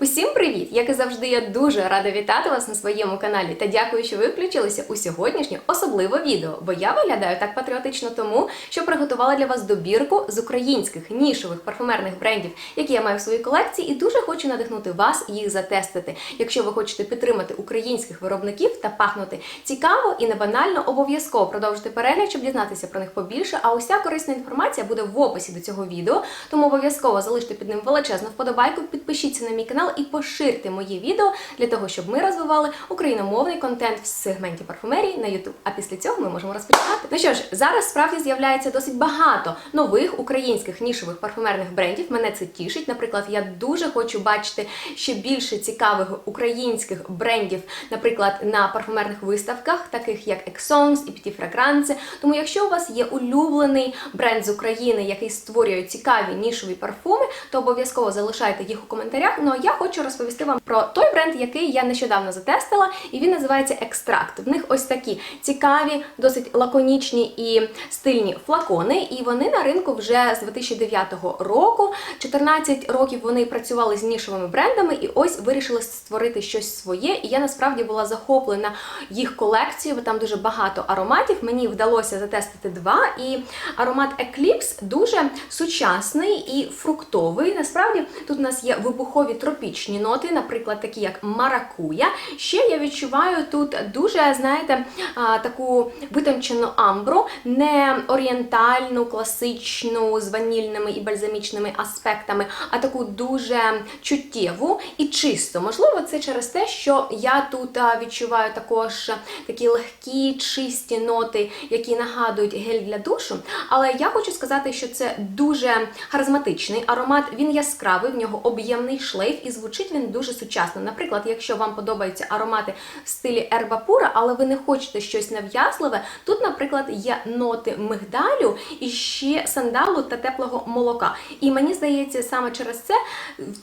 Усім привіт! Як і завжди, я дуже рада вітати вас на своєму каналі та дякую, що ви включилися у сьогоднішнє особливе відео, бо я виглядаю так патріотично тому, що приготувала для вас добірку з українських нішових парфумерних брендів, які я маю в своїй колекції, і дуже хочу надихнути вас їх затестити. Якщо ви хочете підтримати українських виробників та пахнути цікаво і не банально, обов'язково продовжуйте перегляд, щоб дізнатися про них побільше. А уся корисна інформація буде в описі до цього відео, тому обов'язково залиште під ним величезну вподобайку, підпишіться на мій канал і поширте мої відео для того, щоб ми розвивали україномовний контент в сегменті парфумерії на YouTube. А після цього ми можемо розпочинати. Ну що ж, зараз справді з'являється досить багато нових українських нішових парфумерних брендів. Мене це тішить. Наприклад, я дуже хочу бачити ще більше цікавих українських брендів, наприклад, на парфумерних виставках, таких як Exons і Petit Fragrance. Тому, якщо у вас є улюблений бренд з України, який створює цікаві нішові парфуми, то обов'язково залишайте їх у коментарях. Ну а я хочу розповісти вам про той бренд, який я нещодавно затестила, і він називається Екстракт. В них ось такі цікаві, досить лаконічні і стильні флакони. І вони на ринку вже з 2009 року. 14 років вони працювали з нішовими брендами, і ось вирішили створити щось своє. І я насправді була захоплена їх колекцією, бо там дуже багато ароматів. Мені вдалося затестити два. І аромат Eclipse дуже сучасний і фруктовий. Насправді тут у нас є вибухові тропічні ноти, наприклад, такі як маракуя. Ще я відчуваю тут дуже, знаєте, таку витончену амбру, не орієнтальну, класичну з ванільними і бальзамічними аспектами, а таку дуже чуттєву і чисту. Можливо, це через те, що я тут відчуваю також такі легкі, чисті ноти, які нагадують гель для душу. Але я хочу сказати, що це дуже харизматичний аромат. Він яскравий, в нього об'ємний шлейф і звучить він дуже сучасно. Наприклад, якщо вам подобаються аромати в стилі ерба пура, але ви не хочете щось нав'язливе, тут, наприклад, є ноти мигдалю і ще сандалу та теплого молока. І мені здається, саме через це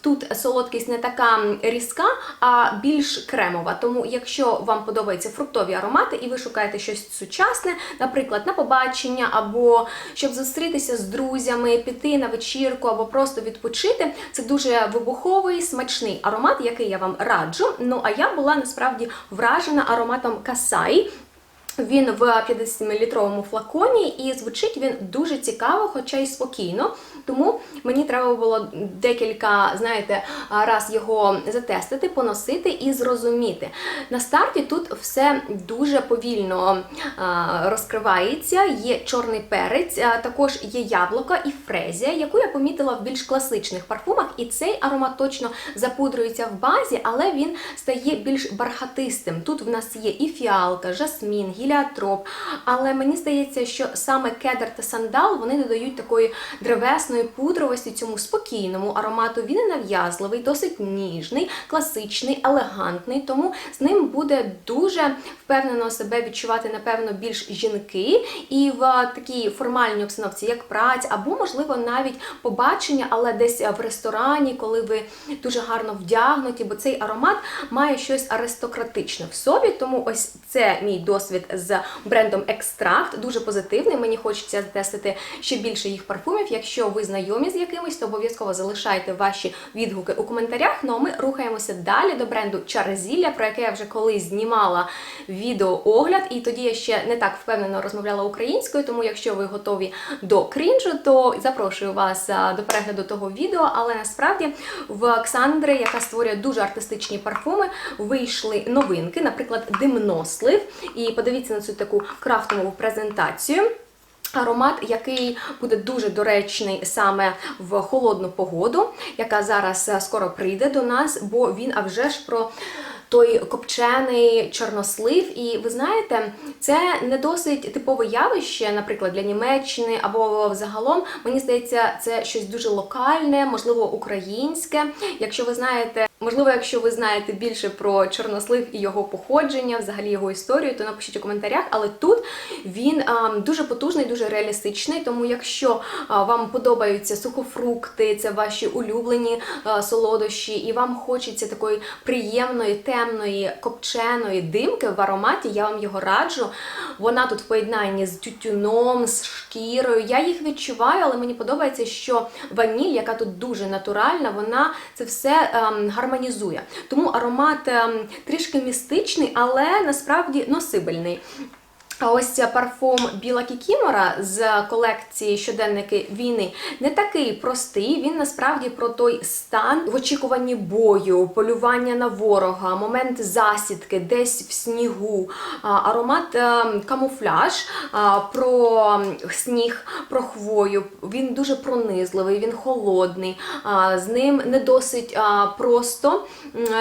тут солодкість не така різка, а більш кремова. Тому, якщо вам подобаються фруктові аромати і ви шукаєте щось сучасне, наприклад, на побачення або щоб зустрітися з друзями, піти на вечірку або просто відпочити, це дуже вибуховий, смачний аромат, який я вам раджу. Ну а я була насправді вражена ароматом Касай. Він в 50-мл флаконі і звучить він дуже цікаво, хоча й спокійно. Тому мені треба було декілька, знаєте, раз його затестити, поносити і зрозуміти. На старті тут все дуже повільно розкривається. Є чорний перець, також є яблуко і фрезія, яку я помітила в більш класичних парфумах. І цей аромат точно запудрюється в базі, але він стає більш бархатистим. Тут в нас є і фіалка, жасмін, гіліатроп. Але мені здається, що саме кедр та сандал вони додають такої древесної пудровості цьому спокійному аромату. Він не нав'язливий, досить ніжний, класичний, елегантний. Тому з ним буде дуже впевнено себе відчувати, напевно, більш жінки і в такій формальній обстановці, як праць, або, можливо, навіть побачення, але десь в ресторані, коли ви дуже гарно вдягнуті, бо цей аромат має щось аристократичне в собі. Тому ось це мій досвід з брендом Екстракт. Дуже позитивний. Мені хочеться тестити ще більше їх парфумів. Якщо ви знайомі з якимось, то обов'язково залишайте ваші відгуки у коментарях. Ну а ми рухаємося далі до бренду Чарезілля, про яке я вже колись знімала відеоогляд, і тоді я ще не так впевнено розмовляла українською. Тому, якщо ви готові до крінжу, то запрошую вас до перегляду того відео. Але насправді в Оксандри, яка створює дуже артистичні парфуми, вийшли новинки, наприклад, димнослив. І подивіться на цю таку крафтову презентацію. Аромат, який буде дуже доречний саме в холодну погоду, яка зараз е, скоро прийде до нас, бо він а вже ж про той копчений чорнослив. І ви знаєте, це не досить типове явище, наприклад, для Німеччини або взагалом. Мені здається, це щось дуже локальне, можливо, українське. Якщо ви знаєте. Можливо, якщо ви знаєте більше про чорнослив і його походження, взагалі його історію, то напишіть у коментарях. Але тут він а, дуже потужний, дуже реалістичний. Тому, якщо а, вам подобаються сухофрукти, це ваші улюблені а, солодощі, і вам хочеться такої приємної, темної, копченої димки в ароматі. Я вам його раджу. Вона тут в поєднанні з тютюном, з шкірою. Я їх відчуваю, але мені подобається, що ваніль, яка тут дуже натуральна, вона це все ем, гармонізує. Тому аромат ем, трішки містичний, але насправді носибельний. А ось парфум Біла Кікімора з колекції щоденники війни не такий простий. Він насправді про той стан в очікуванні бою, полювання на ворога, момент засідки, десь в снігу, аромат е, камуфляж про сніг, про хвою. Він дуже пронизливий, він холодний. З ним не досить просто.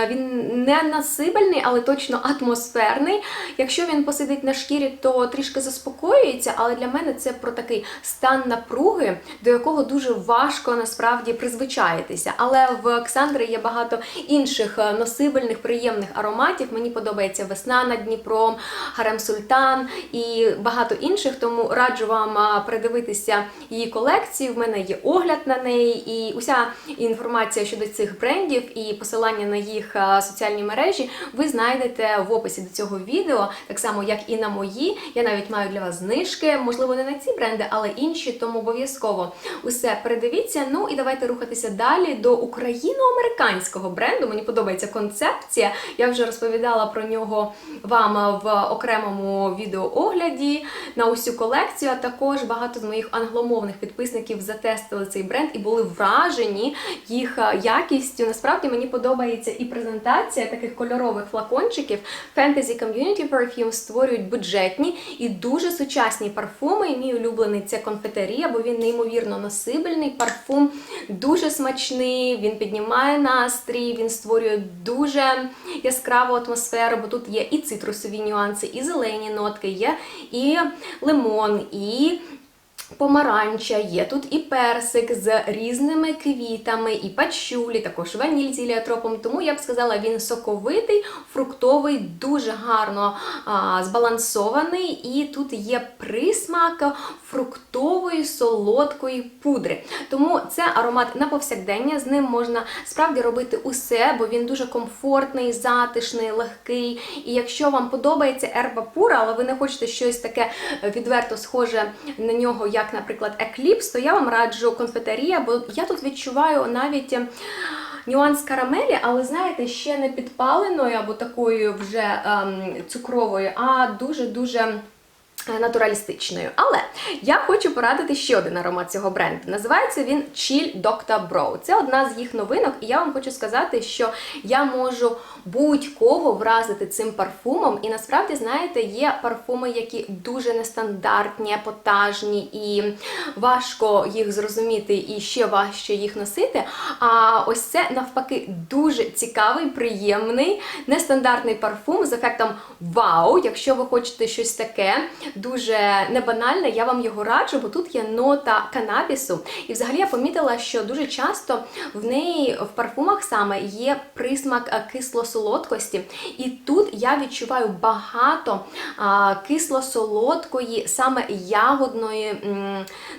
Він не насибельний, але точно атмосферний. Якщо він посидить на шкірі, то трішки заспокоюється, але для мене це про такий стан напруги, до якого дуже важко насправді призвичаїтися. Але в Оксандри є багато інших е, носибельних, приємних ароматів. Мені подобається весна над Дніпром, Харем Султан і багато інших. Тому раджу вам а, передивитися її колекцію. В мене є огляд на неї, і уся інформація щодо цих брендів і посилання на їх соціальні мережі ви знайдете в описі до цього відео, так само як і на мої. Я навіть маю для вас знижки, можливо, не на ці бренди, але інші, тому обов'язково усе передивіться. Ну і давайте рухатися далі до україно-американського бренду. Мені подобається концепція. Я вже розповідала про нього вам в окремому відеоогляді на усю колекцію. А також багато з моїх англомовних підписників затестили цей бренд і були вражені їх е, якістю. Насправді мені подобається і презентація таких кольорових флакончиків. Fantasy Community Perfume створюють бюджетні і дуже сучасні парфуми. І мій улюблений це конфетерія, бо він неймовірно носибельний. Парфум дуже смачний, він піднімає настрій, він створює дуже яскраву атмосферу, бо тут є і цитрусові нюанси, і зелені нотки, є і лимон, і Помаранча, є тут і персик з різними квітами, і пачулі, також ваніль з гіліотропом. Тому я б сказала, він соковитий, фруктовий, дуже гарно а, збалансований. І тут є присмак фруктової солодкої пудри. Тому це аромат на повсякдення. З ним можна справді робити усе, бо він дуже комфортний, затишний, легкий. І якщо вам подобається ерба пура, але ви не хочете щось таке відверто схоже на нього, як, наприклад, екліпс, то я вам раджу конфетерія, бо я тут відчуваю навіть. ем, Нюанс карамелі, але знаєте, ще не підпаленої або такою вже ем, цукровою, а дуже-дуже е, натуралістичною. Але я хочу порадити ще один аромат цього бренду. Називається він Chill Dr. Bro. Це одна з їх новинок, і я вам хочу сказати, що я можу будь-кого вразити цим парфумом. І насправді, знаєте, є парфуми, які дуже нестандартні, епатажні, і важко їх зрозуміти, і ще важче їх носити. А ось це навпаки дуже цікавий, приємний, нестандартний парфум з ефектом вау. Якщо ви хочете щось таке дуже небанальне, я вам його раджу, бо тут є нота канабісу. І взагалі я помітила, що дуже часто в неї в парфумах саме є присмак а, кисло-солодкості. І тут я відчуваю багато кисло-солодкої, саме ягодної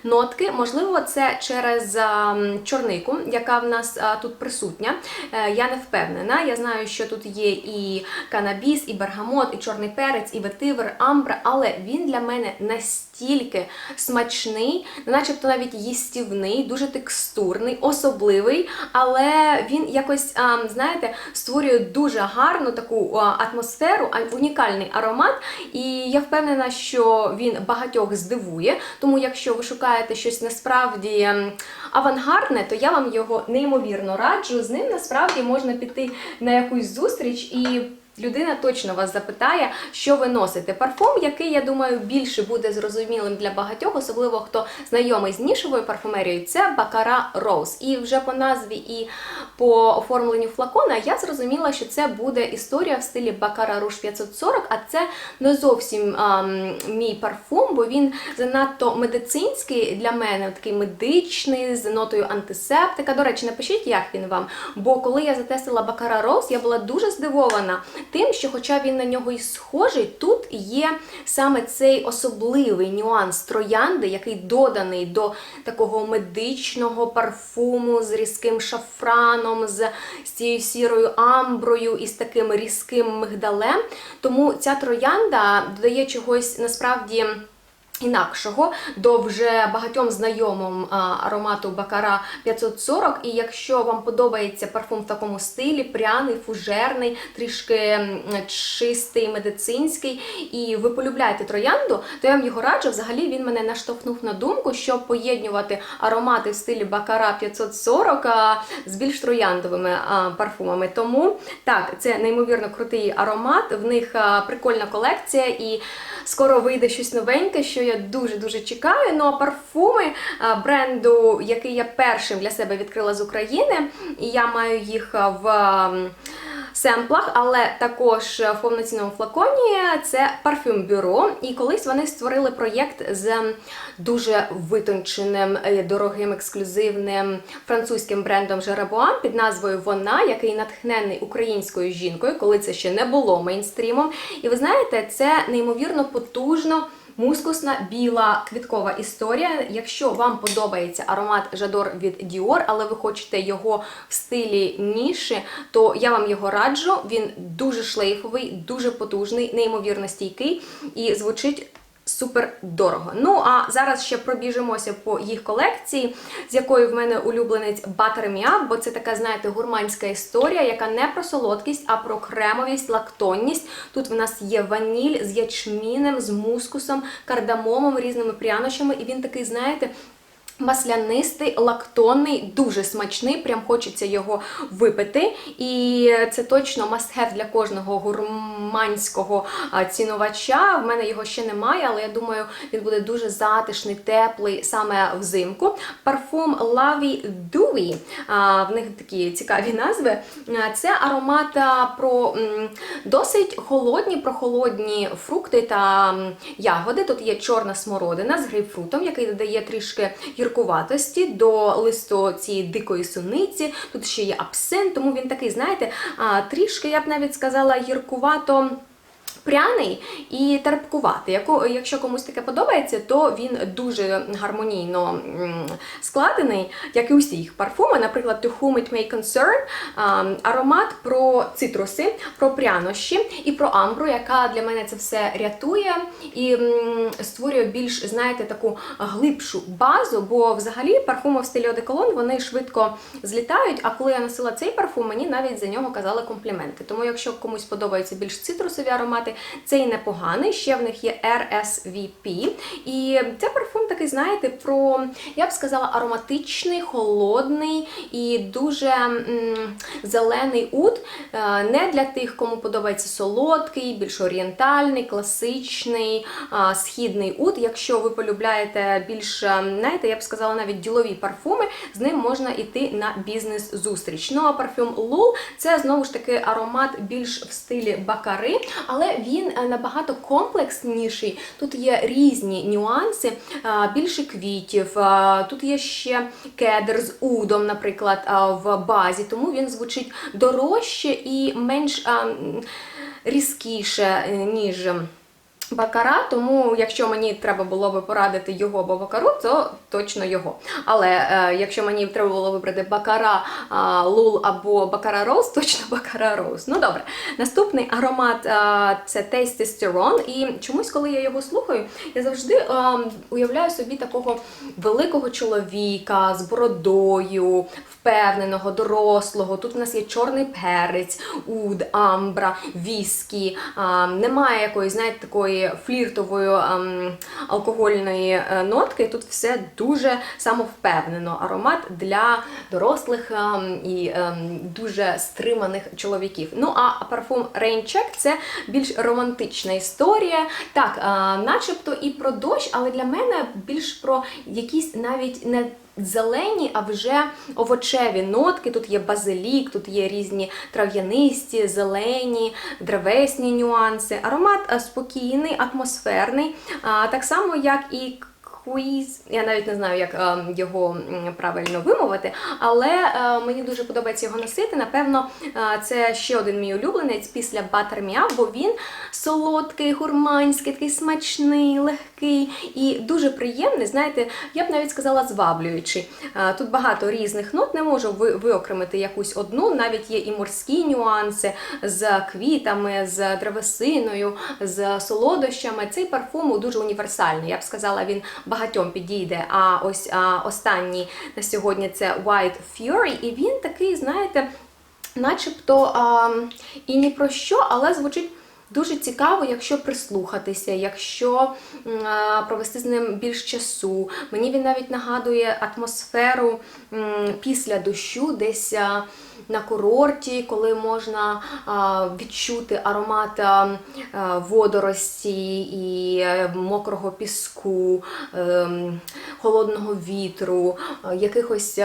нотки. Можливо, це через м, чорнику, яка в нас а, тут присутня. Е, Я не впевнена. Я знаю, що тут є і канабіс, і бергамот, і чорний перець, і ветивер, амбра, але він для мене настільки смачний, начебто навіть їстівний, дуже текстурний, особливий, але він якось, знаєте, створює дуже гарну таку атмосферу, унікальний аромат. І я впевнена, що він багатьох здивує. Тому, якщо ви шукаєте щось насправді ем, авангардне, то я вам його неймовірно раджу. З ним насправді можна піти на якусь зустріч і. Людина точно вас запитає, що ви носите. Парфум, який, я думаю, більше буде зрозумілим для багатьох, особливо хто знайомий з нішевою парфумерією, це Бакара Роуз. І вже по назві і по оформленню флакона я зрозуміла, що це буде історія в стилі Бакара Руш 540, а це не зовсім ам, мій парфум, бо він занадто медицинський для мене, такий медичний, з нотою антисептика. До речі, напишіть, як він вам. Бо коли я затестила Бакара Роуз, я була дуже здивована тим, що, хоча він на нього і схожий, тут є саме цей особливий нюанс троянди, який доданий до такого медичного парфуму з різким шафраном, з, з цією сірою амброю і з таким різким мигдалем. Тому ця троянда додає чогось насправді. Інакшого до вже багатьом знайомим аромату Бакара 540. І якщо вам подобається парфум в такому стилі, пряний, фужерний, трішки чистий, медицинський, і ви полюбляєте троянду, то я вам його раджу. Взагалі він мене наштовхнув на думку, щоб поєднувати аромати в стилі Бакара 540 а, з більш трояндовими парфумами. Тому так, це неймовірно крутий аромат. В них прикольна колекція, і скоро вийде щось новеньке, що я дуже-дуже чекаю. Ну а парфуми бренду, який я першим для себе відкрила з України, і я маю їх в. Семплах, але також в повноцінному флаконі це парфюм бюро. І колись вони створили проєкт з дуже витонченим, е, дорогим, ексклюзивним французьким брендом Жеребуан під назвою Вона, який натхнений українською жінкою, коли це ще не було мейнстрімом. І ви знаєте, це неймовірно потужно. Мускусна біла квіткова історія. Якщо вам подобається аромат Жадор від Dior, але ви хочете його в стилі ніші, то я вам його раджу. Він дуже шлейфовий, дуже потужний, неймовірно стійкий і звучить. Супер дорого. Ну а зараз ще пробіжимося по їх колекції, з якою в мене улюбленець Butter бо це така, знаєте, гурманська історія, яка не про солодкість, а про кремовість, лактонність. Тут в нас є ваніль з ячмінем, з мускусом, кардамомом, різними прянощами, і він такий, знаєте. Маслянистий, лактонний, дуже смачний, прям хочеться його випити. І це точно must-have для кожного гурманського цінувача. В мене його ще немає, але я думаю, він буде дуже затишний, теплий саме взимку. Парфум Lovey Dewy, в них такі цікаві назви. Це аромат про досить холодні, прохолодні фрукти та ягоди. Тут є чорна смородина з грейпфрутом, який додає трішки гіркуватості до листу цієї дикої суниці. Тут ще є абсент, тому він такий, знаєте, трішки, я б навіть сказала, гіркувато. Пряний і терпкуватий. Якщо комусь таке подобається, то він дуже гармонійно складений, як і усі їх парфуми. Наприклад, To Whom It May Concern, аромат про цитруси, про прянощі і про амбру, яка для мене це все рятує і створює більш, знаєте, таку глибшу базу, бо взагалі парфуми в стилі одеколон вони швидко злітають. А коли я носила цей парфум, мені навіть за нього казали компліменти. Тому, якщо комусь подобаються більш цитрусові аромати, цей непоганий. Ще в них є RSVP. І це парфум такий, знаєте, про, я б сказала, ароматичний, холодний і дуже м, зелений уд. Е, Не для тих, кому подобається солодкий, більш орієнтальний, класичний, східний уд. Якщо ви полюбляєте більш, е, знаєте, я б сказала, навіть ділові парфуми, з ним можна йти на бізнес-зустріч. Ну а парфюм Лул це знову ж таки аромат більш в стилі бакари, але він е, набагато комплексніший. Тут є різні нюанси, е, більше квітів. е, Тут є ще кедр з удом, наприклад, в базі, тому він звучить дорожче і менш е, різкіше, ніж. Бакара, тому якщо мені треба було би порадити його або бакару, то точно його. Але е, якщо мені треба було вибрати бакара а, лул або бакара роуз, точно бакара роуз. Ну добре. Наступний аромат а, це тестестерон. І чомусь, коли я його слухаю, я завжди а, уявляю собі такого великого чоловіка з бородою, впевненого, дорослого. Тут у нас є чорний перець, уд, амбра, віскі. А, немає якоїсь, знаєте, такої фліртової ам, алкогольної е, нотки. Тут все дуже самовпевнено. Аромат для дорослих ам, і ем, дуже стриманих чоловіків. Ну а парфум Raincheck – це більш романтична історія. Так, а, начебто і про дощ, але для мене більш про якісь навіть не зелені, а вже овочеві нотки. Тут є базилік, тут є різні трав'янисті, зелені, древесні нюанси. Аромат е, спокійний, атмосферний, так само як і Quiz. Я навіть не знаю, як е, його правильно вимовити, але е, мені дуже подобається його носити. Напевно, е, це ще один мій улюбленець після Butter бо він солодкий, гурманський, такий смачний, легкий і дуже приємний. Знаєте, я б навіть сказала зваблюючий. Е, Тут багато різних нот, не можу ви- виокремити якусь одну. Навіть є і морські нюанси з квітами, з древесиною, з солодощами. Цей парфум дуже універсальний. Я б сказала, він багатьом підійде. А ось а, останній на сьогодні це White Fury, і він такий, знаєте, начебто а, і ні про що, але звучить. Дуже цікаво, якщо прислухатися, якщо провести з ним більш часу. Мені він навіть нагадує атмосферу після дощу, десь на курорті, коли можна відчути аромат водорості і е, мокрого піску, ем, холодного вітру, якихось.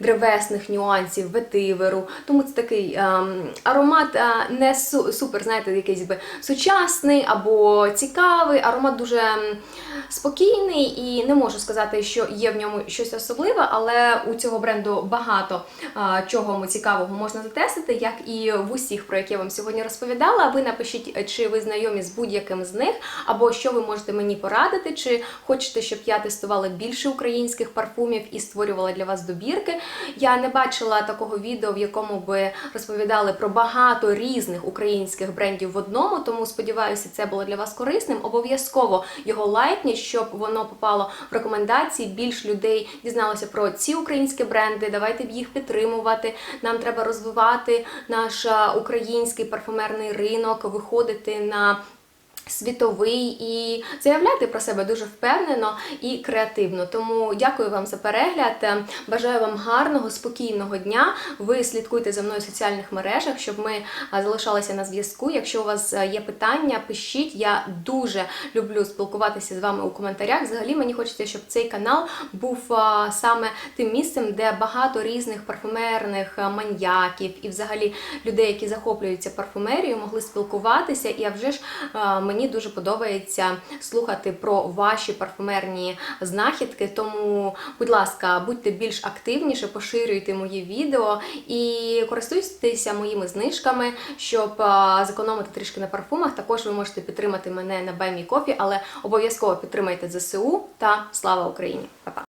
Древесних нюансів, ветиверу. Тому це такий ем, аромат е, не су- супер, знаєте, якийсь би сучасний або цікавий. Аромат дуже ем, спокійний і не можу сказати, що є в ньому щось особливе, але у цього бренду багато е, чого цікавого можна затестити, як і в усіх, про які я вам сьогодні розповідала. Ви напишіть, е, чи ви знайомі з будь-яким з них, або що ви можете мені порадити, чи хочете, щоб я тестувала більше українських парфумів і створювала для вас добірки. Я не бачила такого відео, в якому би розповідали про багато різних українських брендів в одному, тому сподіваюся, це було для вас корисним. Обов'язково його лайкніть, щоб воно попало в рекомендації. Більш людей дізналося про ці українські бренди. Давайте їх підтримувати. Нам треба розвивати наш український парфумерний ринок, виходити на світовий і заявляти про себе дуже впевнено і креативно. Тому дякую вам за перегляд. Бажаю вам гарного, спокійного дня. Ви слідкуйте за мною в соціальних мережах, щоб ми залишалися на зв'язку. Якщо у вас е, є питання, пишіть. Я дуже люблю спілкуватися з вами у коментарях. Взагалі мені хочеться, щоб цей канал був саме тим місцем, де багато різних парфумерних е, маньяків і взагалі людей, які захоплюються парфумерією, могли спілкуватися. І а вже ж е, мені дуже подобається слухати про ваші парфумерні знахідки. Тому, будь ласка, будьте більш активніше, поширюйте мої відео і користуйтеся моїми знижками, щоб зекономити трішки на парфумах. Також ви можете підтримати мене на Баймі Кофі, але обов'язково підтримайте ЗСУ та слава Україні! Па-па!